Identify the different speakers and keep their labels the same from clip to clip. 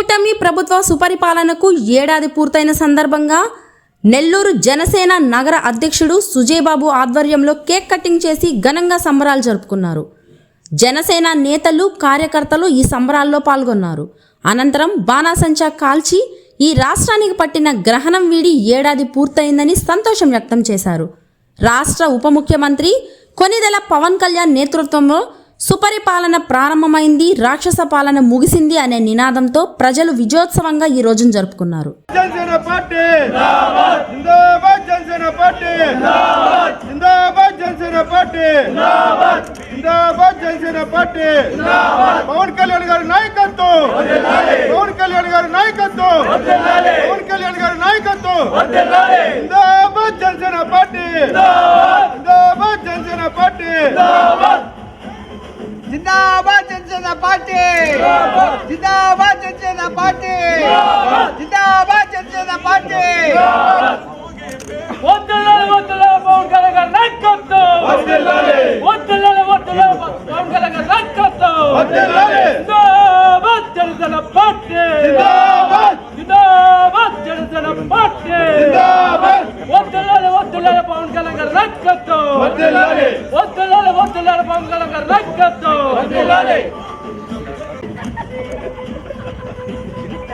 Speaker 1: కూటమి ప్రభుత్వ సుపరిపాలనకు ఏడాది పూర్తయిన సందర్భంగా నెల్లూరు జనసేన నగర అధ్యక్షుడు సుజయబాబు ఆధ్వర్యంలో కేక్ కటింగ్ చేసి ఘనంగా సంబరాలు జరుపుకున్నారు. జనసేన నేతలు కార్యకర్తలు ఈ సంబరాల్లో పాల్గొన్నారు. అనంతరం బాణాసంచా కాల్చి ఈ రాష్ట్రానికి పట్టిన గ్రహణం వీడి ఏడాది పూర్తయిందని సంతోషం వ్యక్తం చేశారు. రాష్ట్ర ఉప ముఖ్యమంత్రి కొనిదెల పవన్ కళ్యాణ్ నేతృత్వంలో సుపరిపాలన ప్రారంభమైంది రాక్షస పాలన ముగిసింది అనే నినాదంతో ప్రజలు విజయోత్సవంగా ఈ రోజును జరుపుకున్నారు.
Speaker 2: జనసేన పార్టీ! జిందాబాద్! జనసేన పార్టీ! జిందాబాద్! జనసేన పార్టీ! జిందాబాద్! జనసేన పార్టీ! పవన్ కళ్యాణ్ గారి నాయకత్వం! పవన్ కళ్యాణ్ గారి నాయకత్వం! పవన్ కళ్యాణ్ గారి నాయకత్వం! జనసేన పార్టీ! జనసేన పార్టీ!
Speaker 3: జిందాబాద్ జనసేన పార్టీ! జిందాబాద్! జనసేన పార్టీ! జిందాబాద్! జనసేన పార్టీ!
Speaker 4: వద్దులాలి వద్దులాలి పవన్ కళ్యాణ్ గారి నాయకత్వం! వద్దులాలి వద్దులాలి పవన్ కళ్యాణ్ గారి నాయకత్వం!
Speaker 2: వర్ధిల్లాలి.
Speaker 4: జిందాబాద్ జనసేన పార్టీ!
Speaker 2: జిందాబాద్.
Speaker 4: జిందాబాద్ జనసేన పార్టీ!
Speaker 2: జిందాబాద్.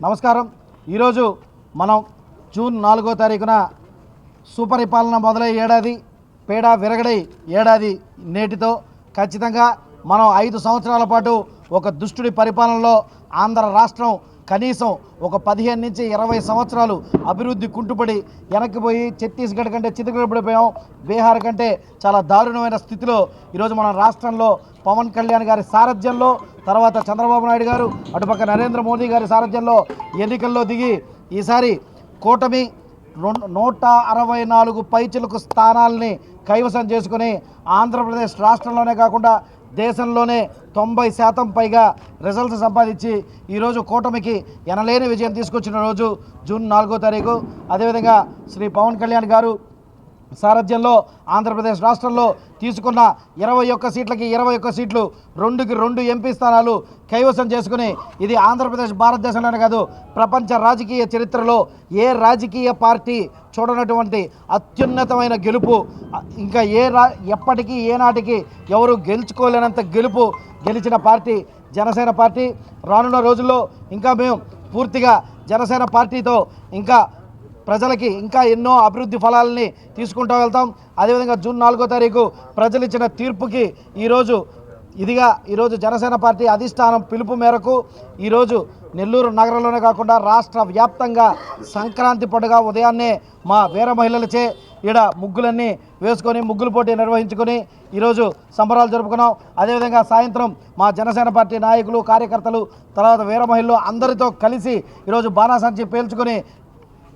Speaker 5: నమస్కారం. ఈరోజు మనం జూన్ నాలుగో తారీఖున సుపరిపాలన మొదలై ఏడాది పేడ విరగడై ఏడాది నేటితో ఖచ్చితంగా మనం ఐదు సంవత్సరాల పాటు ఒక దుష్టుడి పరిపాలనలో ఆంధ్ర రాష్ట్రం కనీసం ఒక పదిహేను నుంచి ఇరవై సంవత్సరాలు అభివృద్ధి కుంటుపడి వెనక్కిపోయి ఛత్తీస్గఢ్ కంటే చితకడపడిపోయాం బీహార్ కంటే చాలా దారుణమైన స్థితిలో ఈరోజు మన రాష్ట్రంలో పవన్ కళ్యాణ్ గారి సారథ్యంలో తర్వాత చంద్రబాబు నాయుడు గారు అటుపక్క నరేంద్ర మోదీ గారి సారథ్యంలో ఎన్నికల్లో దిగి ఈసారి కూటమి నూట అరవై నాలుగు పైచిలకు స్థానాల్ని కైవసం చేసుకుని ఆంధ్రప్రదేశ్ రాష్ట్రంలోనే కాకుండా దేశంలోనే తొంభై శాతం పైగా రిజల్ట్స్ సంపాదించి ఈరోజు కూటమికి ఎనలేని విజయం తీసుకొచ్చిన రోజు జూన్ నాలుగో తారీఖు. అదేవిధంగా శ్రీ పవన్ కళ్యాణ్ గారు సారథ్యంలో ఆంధ్రప్రదేశ్ రాష్ట్రంలో తీసుకున్న ఇరవై ఒక్క సీట్లకి ఇరవై ఒక్క సీట్లు రెండుకి రెండు ఎంపీ స్థానాలు కైవసం చేసుకుని ఇది ఆంధ్రప్రదేశ్ భారతదేశంలోనే కాదు ప్రపంచ రాజకీయ చరిత్రలో ఏ రాజకీయ పార్టీ చూడనటువంటి అత్యున్నతమైన గెలుపు ఇంకా ఏ రా ఎప్పటికీ ఏనాటికి ఎవరు గెలుచుకోలేనంత గెలుపు గెలిచిన పార్టీ జనసేన పార్టీ. రానున్న రోజుల్లో ఇంకా మేము పూర్తిగా జనసేన పార్టీతో ఇంకా ప్రజలకి ఇంకా ఎన్నో అభివృద్ధి ఫలాలని తీసుకుంటూ వెళ్తాం. అదేవిధంగా జూన్ నాలుగో తారీఖు ప్రజలు ఇచ్చిన తీర్పుకి ఈరోజు ఇదిగా ఈరోజు జనసేన పార్టీ అధిష్టానం పిలుపు మేరకు ఈరోజు నెల్లూరు నగరంలోనే కాకుండా రాష్ట్ర వ్యాప్తంగా సంక్రాంతి పండుగ ఉదయాన్నే మా వీర మహిళలచే ఈడ ముగ్గులన్నీ వేసుకొని ముగ్గులు పోటీ నిర్వహించుకొని ఈరోజు సంబరాలు జరుపుకున్నాం. అదేవిధంగా సాయంత్రం మా జనసేన పార్టీ నాయకులు కార్యకర్తలు తర్వాత వీర మహిళలు అందరితో కలిసి ఈరోజు బాణాసంచి పేల్చుకొని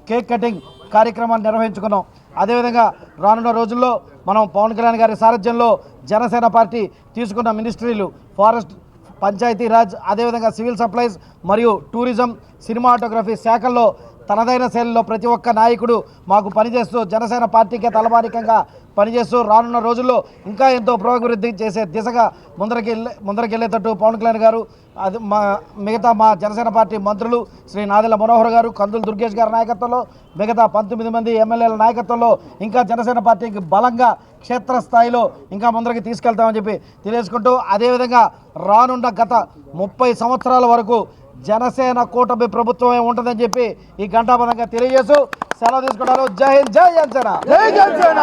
Speaker 5: కేక్ కటింగ్ కార్యక్రమాన్ని నిర్వహించుకున్నాం. అదేవిధంగా రానున్న రోజుల్లో మనం పవన్ కళ్యాణ్ గారి సారథ్యంలో జనసేన పార్టీ తీసుకున్న మినిస్ట్రీలు ఫారెస్ట్ పంచాయతీరాజ్ అదేవిధంగా సివిల్ సప్లైస్ మరియు టూరిజం సినిమాటోగ్రఫీ శాఖల్లో తనదైన శైలిలో ప్రతి ఒక్క నాయకుడు మాకు పనిచేస్తూ జనసేన పార్టీకే తలమానికంగా పనిచేస్తూ రానున్న రోజుల్లో ఇంకా ఎంతో పురోభివృద్ధి చేసే దిశగా ముందరికి వెళ్ళే ముందరకెళ్ళేటట్టు పవన్ కళ్యాణ్ గారు అది మా మిగతా మా జనసేన పార్టీ మంత్రులు శ్రీ నాదెల మనోహర్ గారు కందుల దుర్గేష్ గారి నాయకత్వంలో మిగతా పంతొమ్మిది మంది ఎమ్మెల్యేల నాయకత్వంలో ఇంకా జనసేన పార్టీకి బలంగా క్షేత్రస్థాయిలో ఇంకా ముందరికి తీసుకెళ్తామని చెప్పి తెలియజేసుకుంటూ అదేవిధంగా రానున్న గత ముప్పై సంవత్సరాల వరకు జనసేన కూటమి ప్రభుత్వమే ఉంటుందని చెప్పి ఈ గంటాపదంగా తెలియజేస్తూ సెలవు తీసుకుంటారు జై హింద్ జై జనసేన.
Speaker 2: జై జనసేన.